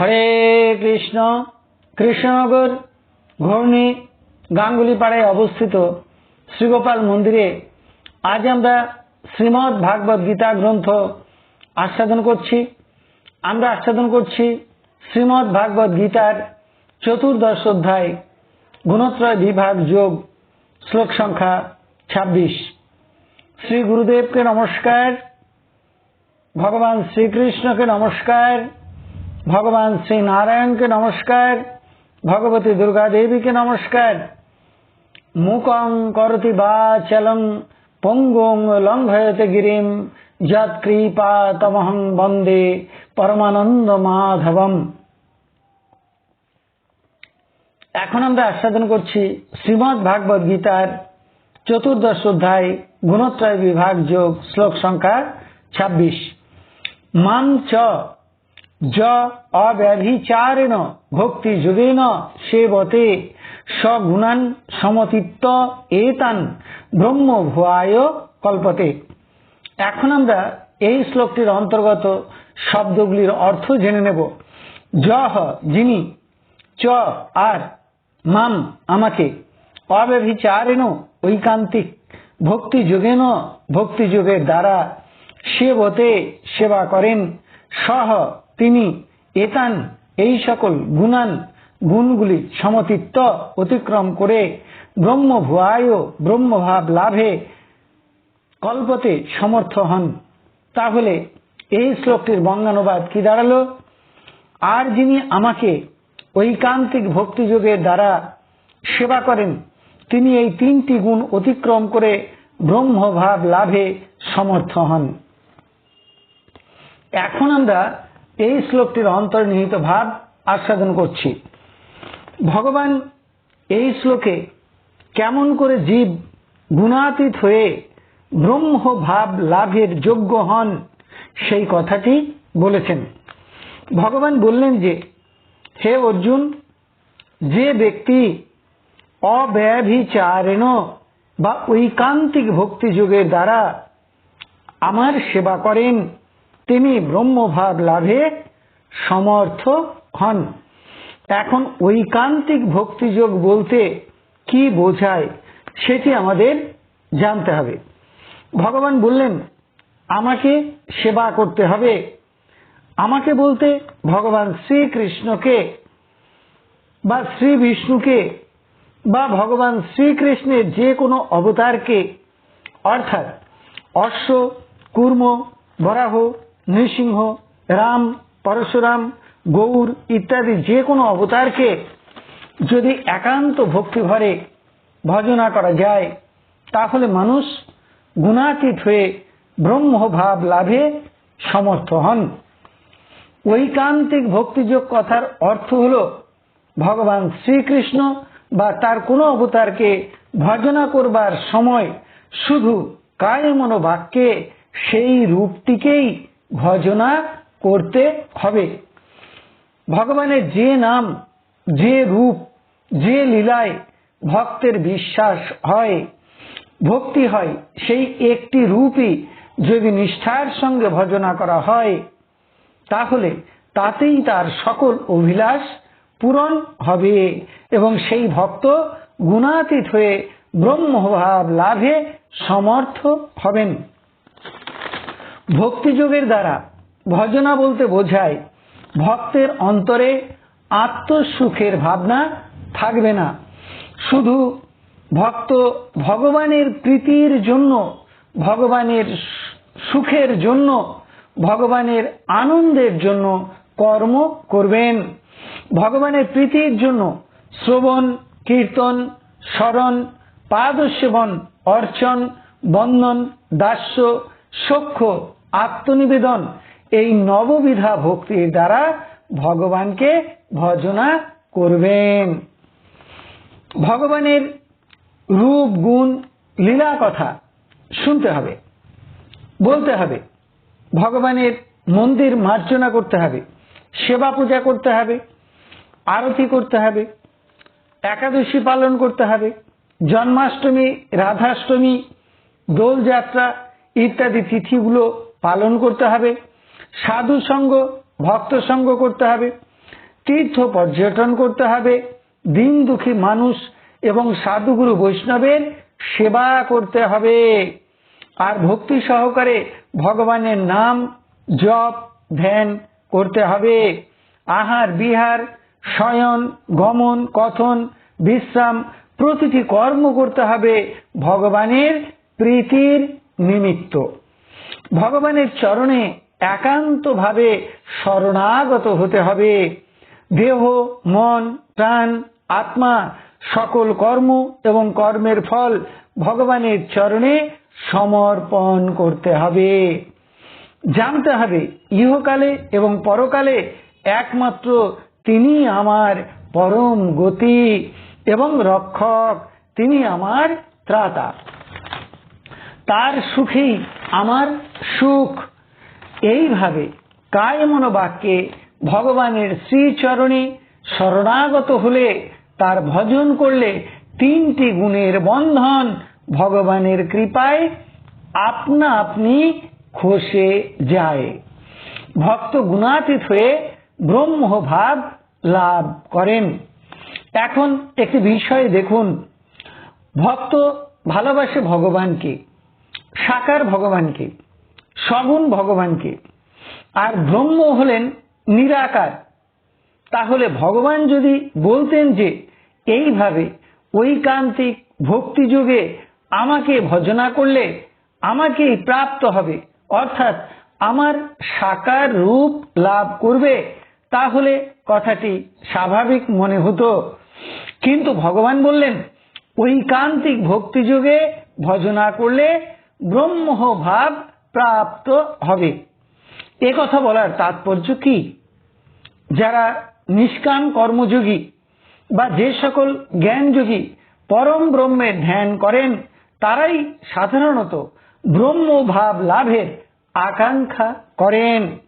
হরে কৃষ্ণ, কৃষ্ণনগর ঘূর্ণি গাঙ্গুলিপাড়ায় অবস্থিত শ্রীগোপাল মন্দিরে আজ আমরা শ্রীমৎ ভাগবত গীতা গ্রন্থ আস্বাদন করছি। আমরা আস্বাদন করছি শ্রীমৎ ভাগবত গীতার চতুর্দশ অধ্যায়, গুণত্রয় বিভাগ যোগ, শ্লোক সংখ্যা ছাব্বিশ। শ্রী গুরুদেবকে নমস্কার, ভগবান শ্রীকৃষ্ণকে নমস্কার। ভগবান শ্রী নারায়ণকে নমস্কার, ভগবতী দুর্গা দেবীকে নমস্কার। মুকং করতি বা চলং পঙ্গুং লঙ্ঘয়তে গিরিম, যৎ কৃপা তমহং বন্দে পরমানন্দ মাধবম। এখন আমরা আস্বাদন করছি শ্রীমৎ ভাগবত গীতার চতুর্দশ অধ্যায়, গুণত্রয় বিভাগ যোগ, শ্লোক সংখ্যা ছাব্বিশ। মাং চ য অব্যভিচারেণ ভক্তি যোগেন সেবতে সগুণান সমতিত্ব এতান ব্রহ্ম ভুয়ায় কল্পতে। এখন আমরা এই শ্লোকটির অন্তর্গত শব্দগুলির অর্থ জেনে নেব। যহ যিনি, চ আর মাম আমাকে অব্যভিচারেণ ঐকান্তিক ভক্তি যোগেন ভক্তি যোগের দ্বারা সেবতে সেবা করেন। সহ তিনি এতান, এই সকল গুণান গুণগুলি সমতিত্ব অতিক্রম করে ব্রহ্ম ভুয়ায় ব্রহ্মভাব লাভে কল্পতে সমর্থ হন। তাহলে এই শ্লোকটির বঙ্গানুবাদ কি দাঁড়াল? আর যিনি আমাকে ঐকান্তিক ভক্তিযোগের দ্বারা সেবা করেন, তিনি এই তিনটি গুণ অতিক্রম করে ব্রহ্মভাব লাভে সমর্থ হন। এখন আমরা এই শ্লোকটির অন্তর্নিহিত ভাব আস্বাদন করছি। ভগবান এই শ্লোকে কেমন করে জীব গুণাতীত হয়ে ব্রহ্মভাব লাভের যোগ্য হন সেই কথাটি বলেছেন। ভগবান বললেন যে, হে অর্জুন, যে ব্যক্তি অব্যভিচারেণ বা ঐকান্তিক ভক্তিযোগের দ্বারা আমার সেবা করেন তিনি ব্রহ্মভাব লাভে সমর্থ হন। এখন ঐকান্তিক ভক্তিযোগ বলতে কি বোঝায়, সেটি আমাদের জানতে হবে। ভগবান বললেন, আমাকে সেবা করতে হবে। আমাকে বলতে ভগবান শ্রীকৃষ্ণকে বা শ্রী বিষ্ণুকে বা ভগবান শ্রীকৃষ্ণের যে কোনো অবতারকে, অর্থাৎ অশ্ব, কুর্ম, বরাহ নৃসিংহ, রাম, পরশুরাম, গৌর ইত্যাদি যে কোনো অবতারকে যদি একান্ত ভক্তি ভরে ভজনা করা যায়, তাহলে মানুষ গুণাতীত হয়ে ব্রহ্মভাব লাভে সমর্থ হন। ঐকান্তিক ভক্তিযোগ কথার অর্থ হল ভগবান শ্রীকৃষ্ণ বা তার কোনো অবতারকে ভজনা করবার সময় শুধু কায় মনোবাক্যে সেই রূপটিকেই ভজনা করতে হবে। ভগবানের যে নাম, যে রূপ, যে লীলায় ভক্তের বিশ্বাস হয়, ভক্তি হয়, সেই একটি রূপই যদি নিষ্ঠার সঙ্গে ভজনা করা হয়, তাহলে তাতেই তার সকল অভিলাষ পূরণ হবে এবং সেই ভক্ত গুণাতীত হয়ে ব্রহ্মভাব লাভে সমর্থ হবেন। ভক্তিযোগের দ্বারা ভজনা বলতে বোঝায়, ভক্তের অন্তরে আত্মসুখের ভাবনা থাকবে না। শুধু ভক্ত ভগবানের প্রীতির জন্য, ভগবানের সুখের জন্য, ভগবানের আনন্দের জন্য কর্ম করবেন। ভগবানের প্রীতির জন্য শ্রবণ, কীর্তন, স্মরণ, পাদসেবন, অর্চন, বন্দন, দাস্য, সক্ষ আত্মনিবেদন, এই নববিধা ভক্তির দ্বারা ভগবানকে ভজনা করবেন। ভগবানের রূপ, গুণ, লীলা কথা শুনতে হবে, বলতে হবে, ভগবানের মন্দির মার্জনা করতে হবে, সেবা পূজা করতে হবে, আরতি করতে হবে, একাদশী পালন করতে হবে, জন্মাষ্টমী, রাধাষ্টমী, দোলযাত্রা ইত্যাদি তিথিগুলো পালন করতে হবে, সাধু সঙ্গ, ভক্ত সঙ্গ করতে হবে, তীর্থ পর্যটন করতে হবে, দিন দুঃখী মানুষ এবং সাধুগুরু বৈষ্ণবের সেবা করতে হবে। আর ভক্তি সহকারে ভগবানের নাম জপ, ধ্যান করতে হবে। আহার, বিহার, শয়ন, গমন, কথন, বিশ্রাম প্রতিটি কর্ম করতে হবে ভগবানের প্রীতির নিমিত্ত। ভগবানের চরণে একান্তভাবে শরণাগত হতে হবে। দেহ, মন, প্রাণ, আত্মা সকল কর্ম এবং কর্মের ফল ভগবানের চরণে সমর্পণ করতে হবে। জানতে হবে, ইহকালে এবং পরকালে একমাত্র তিনি আমার পরম গতি এবং রক্ষক, তিনি আমার ত্রাতা। তার সুখেই আমার সুখ। এইভাবে কায় মনোবাক্যে ভগবানের শ্রীচরণে শরণাগত হলে তার ভজন করলে তিনটি গুণের বন্ধন ভগবানের কৃপায় আপনা আপনি খসে যায়। ভক্ত গুণাতীত হয়ে ব্রহ্মভাব লাভ করেন। এখন একটি বিষয় দেখুন। ভক্ত ভালোবাসে ভগবানকে। সাকার ভগবানকে সগুণ ভগবানকে আর ব্রহ্ম হলেন নিরাকার। তাহলে ভগবান যদি বলতেন যে, এইভাবে ঐকান্তিক ভক্তিযোগে আমাকে ভজনা করলে আমাকেই প্রাপ্ত হবে, অর্থাৎ আমার সাকার রূপ লাভ করবে, তাহলে কথাটি স্বাভাবিক মনে হতো। কিন্তু ভগবান বললেন ঐকান্তিক ভক্তিযোগে ভজনা করলে ব্রহ্ম ভাব প্রাপ্ত হবে। এ কথা বলার তাৎপর্য কি? যারা নিষ্কাম কর্মযোগী বা যে সকল জ্ঞানযোগী পরম ব্রহ্মের ধ্যান করেন, তারাই সাধারণত ব্রহ্ম ভাব লাভের আকাঙ্ক্ষা করেন।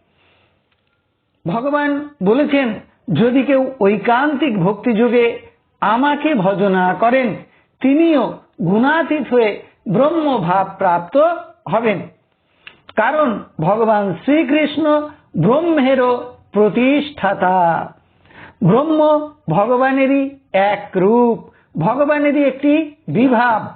ভগবান বলেছেন, যদি কেউ ঐকান্তিক ভক্তিযোগে আমাকে ভজনা করেন, তিনিও গুণাতীত হয়ে ব্রহ্ম ভাব প্রাপ্ত হবেন। কারণ ভগবান শ্রীকৃষ্ণ ব্রহ্মেরও প্রতিষ্ঠাতা। ব্রহ্ম ভগবানেরই এক রূপ, ভগবানেরই একটি বিভাব।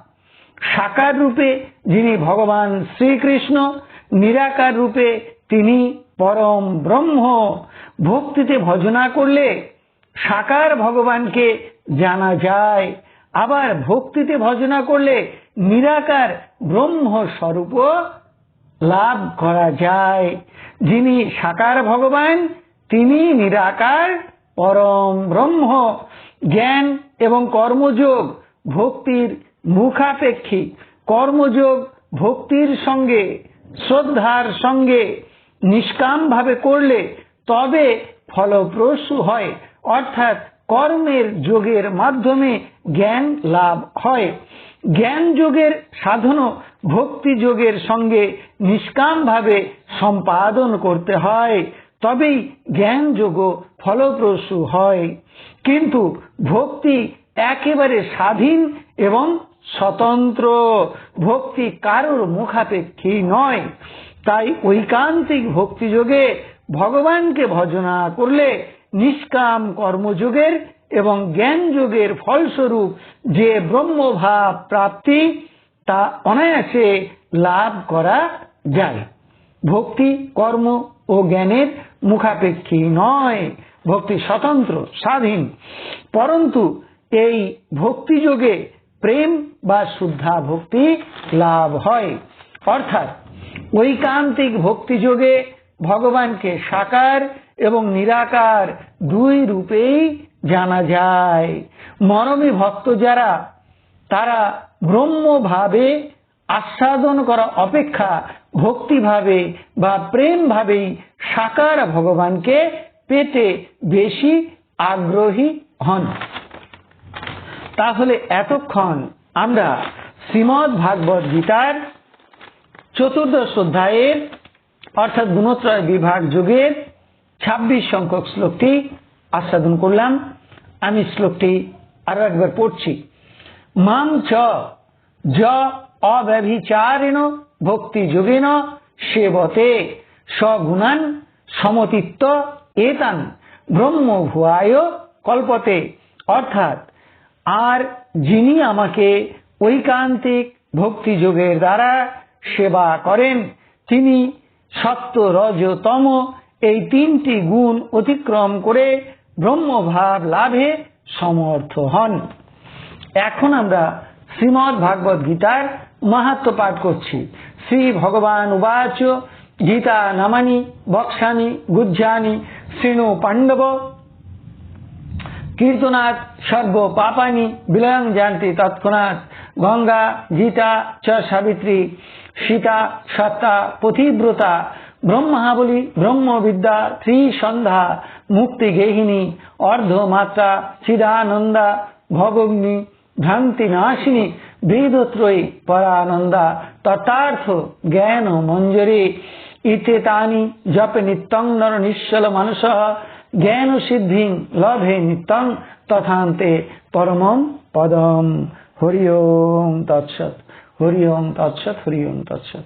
সাকার রূপে যিনি ভগবান শ্রীকৃষ্ণ, নিরাকার রূপে তিনি পরম ব্রহ্ম। ভক্তিতে ভজনা করলে সাকার ভগবানকে জানা যায়। আবার ভক্তিতে ভজনা করলে নিরাকার ব্রহ্ম স্বরূপ লাভ করা যায়। যিনি সাকার ভগবান, তিনি নিরাকার পরম ব্রহ্ম। জ্ঞান এবং কর্মযোগ ভক্তির মুখাপেক্ষী। কর্মযোগ ভক্তির সঙ্গে, শ্রদ্ধার সঙ্গে নিষ্কাম ভাবে করলে তবে ফলপ্রসূ হয়। অর্থাৎ কর্মের যোগের মাধ্যমে জ্ঞান লাভ হয়। জ্ঞান যোগের সাধনও ভক্তি যোগের সঙ্গে নিষ্কাম ভাবে সম্পাদন করতে হয়। তবেই জ্ঞান যোগ ফলপ্রসূ হয়। কিন্তু ভক্তি একেবারে স্বাধীন এবং স্বতন্ত্র। ভক্তি কারোর মুখাপেক্ষী নয়। তাই ঐকান্তিক ভক্তিযোগে ভগবানকে ভজনা করলে নিষ্কাম কর্মযোগের এবং জ্ঞান যোগের ফলস্বরূপ যে ব্রহ্মভাব প্রাপ্তি, তা অনায়াসে লাভ করা যায়। ভক্তি কর্ম ও জ্ঞানের মুখাপেক্ষী নয়। ভক্তি স্বতন্ত্র, স্বাধীন। পরন্তু এই ভক্তিযোগে প্রেম বা শুদ্ধা ভক্তি লাভ হয়। অর্থাৎ ঐকান্তিক ভক্তিযোগে ভগবানকে সাকার এবং নিরাকার দুই রূপেই জানা যায়। মরমী ভক্ত যারা, তারা ব্রহ্মভাবে আস্বাদন করা অপেক্ষা ভক্তিভাবে বা প্রেম ভাবেই সাকার ভগবানকে পেতে বেশি আগ্রহী হন। তাহলে এতক্ষণ আমরা শ্রীমদ ভাগবত গীতার চতুর্দশ অধ্যায়ের, অর্থাৎ গুণত্রয় বিভাগ যুগের ছাব্বিশ সংখ্যক শ্লোকটি আস্বাদন করলাম। আমি শ্লোকটি আরও একবার পড়ছি। মাম চ অব্যভিচারিণ ভক্তি যোগেন সেবতে, সগুণান, সমতিত্ব, এতান ব্রহ্ম ভুয়ায় কল্পতে। অর্থাৎ, আর যিনি আমাকে ঐকান্তিক ভক্তিযোগের দ্বারা সেবা করেন, তিনি সত্য রজ তম এই তিনটি গুণ অতিক্রম করে ব্রহ্মভাব লাভে সমর্থ হন। এখন আমরা শ্রীমৎ ভাগবত গীতার মাহাত্ম পাঠ করছি। শ্রী ভগবান উবাচ, গীতা নামানি, বক্সানি, গুজ্জানি শ্রীণু পাণ্ডব, কীর্তনাথ, সর্ব পাপানি বিলয়ং জানতি তৎক্ষণাৎ, গঙ্গা, গীতা, চ সাবিত্রী, সীতা, সত্তা, পথিব্রতা ব্রহ্মাবলী, ব্রহ্মবিদ্যা, ত্রিসন্ধ্যা, মুক্তি গেহিনী অর্ধমাত্রা, চিদানন্দা, ভগগ্নি, ভ্রান্তি নাশিনী বেদত্রয়ী পরানন্দা, তথার্থ জ্ঞান মঞ্জরি। তানি জপে নিত্যং নর নিশ্চল মানুষ, জ্ঞান সিদ্ধি লভে নিত্যং তথান্তে পরমম পদম। হরি ওম তৎসৎ, হরি ওম তৎসৎ, হরি ওম তৎসৎ।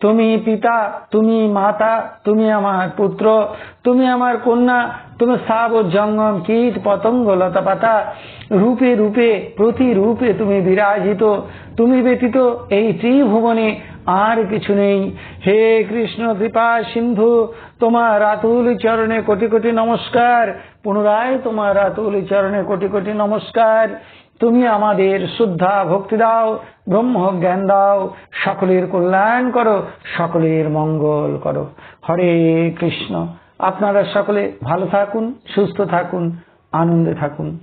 তুমি পিতা, তুমি মাতা, তুমি আমার পুত্র, তুমি আমার কন্যা, তুমি সাব ও জঙ্গম, কীট, পতঙ্গ লতা পাতা রূপে রূপে প্রতি রূপে তুমি বিরাজিত, তুমি ব্যতীত এই ত্রিভুবনে আর কিছু নেই। হে কৃষ্ণ কৃপা সিন্ধু, তোমার আতুল চরণে কোটি কোটি নমস্কার। পুনরায় তোমার আতুল চরণে কোটি কোটি নমস্কার। তুমি আমাদের শ্রদ্ধা ভক্তি দাও ব্রহ্ম জ্ঞান দাও, সকলের কল্যাণ করো, সকলের মঙ্গল করো। হরে কৃষ্ণ। আপনারা সকলে ভালো থাকুন, সুস্থ থাকুন, আনন্দে থাকুন।